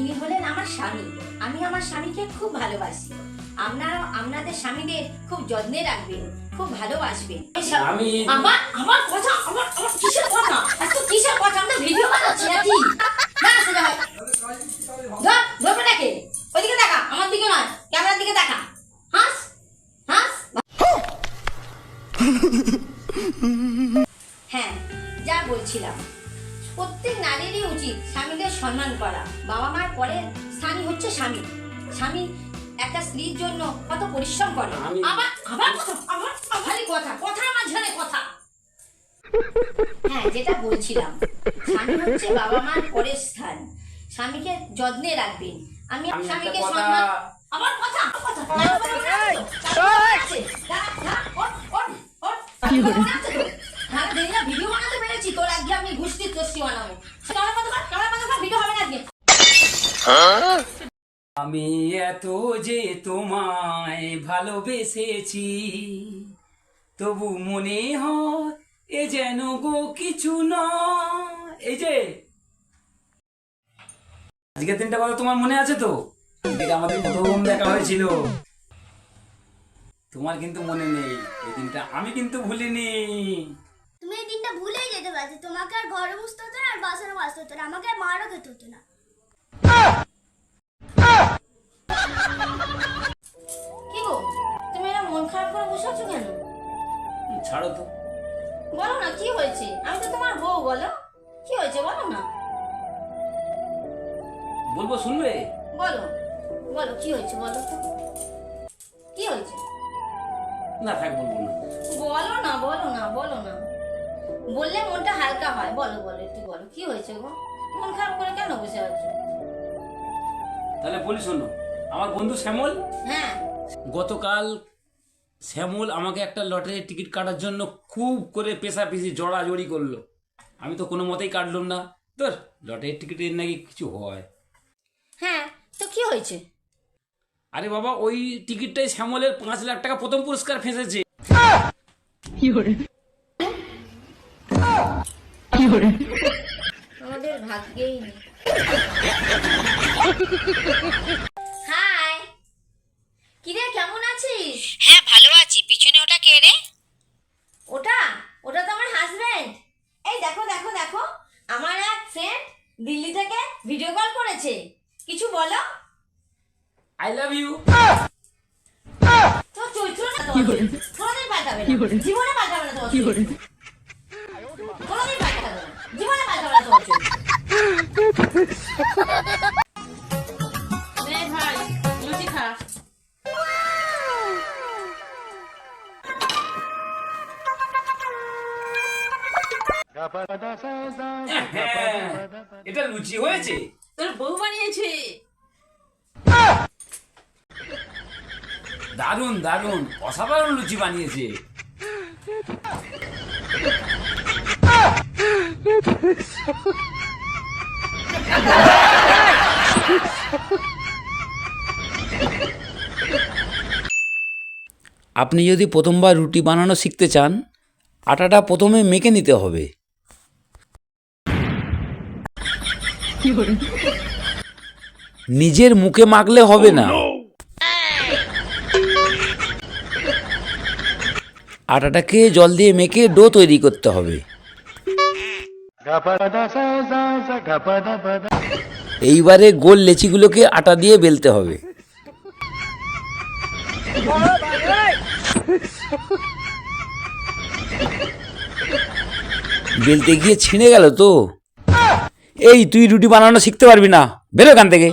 ইনি হলেন আমার স্বামী। আমি আমার স্বামীকে খুব ভালোবাসি। আপনারা আপনাদের স্বামীদের খুব যত্নে রাখবেন খুব ভালোবাসবেন। আমি আমার আমার কথা আমার আমার কিসের কথা? এত কিসের কথা? আমরা ভিডিও বানাচ্ছি নাকি? না হয়। ধর ধরবে নাকি? ওইদিকে দেখা আমার দিকে নয় ক্যামেরার দিকে দেখা। হাস হাস। হ্যাঁ যা বলছিলাম। প্রত্যেক নারীরই উচিত স্বামীদের সম্মান করা বাবা মার পরে স্থানই হচ্ছে স্বামী স্বামী একটা স্ত্রীর জন্য কত পরিশ্রম করে আবার আবার আবার খালি কথা কথার মাঝখানে কথা হ্যাঁ যেটা বলছিলাম স্বামী হচ্ছে বাবা মার পরের স্থান স্বামীকে যত্নে রাখবেন আমি স্বামীকে কথা- সম্মান আমার কথা কথা আমি এত যে তোমায় ভালোবেসেছি, তবু মনে হয় এ যেন গো কিছু যে। আজকের দিনটা কথা তোমার মনে আছে তো? আমাদের প্রথম দেখা হয়েছিল। তোমার কিন্তু মনে নেই, এই দিনটা আমি কিন্তু ভুলিনি। পারছ তোমাকে আর ঘরে বসতে হতো না আর বাসনে বাসতে হতো না আমাকে আর মারও খেতে হতো না। কি গো তুমি এরা মন খারাপ করে বসে আছো কেন? ছাড়ো তো। বলো না কি হয়েছে? আমি তো তোমার বউ বলো। কি হয়েছে বলো না। বলব শুনবে? বলো বলো কি হয়েছে বলো তো। কি হয়েছে? না থাক বলব না। বলো না বলো না বলো না বললে মনটা হালকা হয়। বলো বলো একটু বলো কি হয়েছে গো? মন খারাপ করে কেন বসে আছো? তাহলে বলি শোনো আমার বন্ধু শ্যামল? হ্যাঁ। গতকাল শ্যামল আমাকে একটা লটারির টিকিট কাটার জন্য খুব করে পেশা পেশাপিসি জড়াজড়ি করল। আমি তো কোনো মতেই কাটলাম না। তোর লটারির টিকিটের নাকি কিছু হয়। হ্যাঁ তো কি হয়েছে? আরে বাবা ওই টিকিটটাই শ্যামলের পাঁচ লাখ টাকা প্রথম পুরস্কার ফেঁসেছে। আমাদের ভাগ্যেই নেই। হাই। কিরে কেমন আছিস? হ্যাঁ ভালো আছি। পিছনে ওটা কে রে? ওটা? ওটা তো আমার হাজবেন্ড এই দেখো দেখো দেখো। আমার এক ফ্রেন্ড দিল্লি থেকে ভিডিও কল করেছে। কিছু বলো। আই লাভ ইউ তো চরিত্র না। জীবনে পাল্টাবে না চরিত্র। কোনোদিন পাল্টাবে না জীবনে পাল্টাবে না তোমার চরিত্র। নে ভাই লুচি খা হ্যাঁ, এটা লুচি হয়েছে? তোর বউ বানিয়েছে। দারুণ দারুণ। অসাধারণ লুচি বানিয়েছে। আপনি যদি প্রথমবার রুটি বানানো শিখতে চান, আটাটা প্রথমে মেখে নিতে হবে। নিজের মুখে মাখলে হবে না। আটাটাকে জল দিয়ে মেখে ডো তৈরি করতে হবে। এইবারে গোল লেচিগুলোকে আটা দিয়ে বেলতে হবে। বেলতে গিয়ে ছিঁড়ে গেল তো। এই তুই রুটি বানানো শিখতে পারবি না। বেরো এখান থেকে।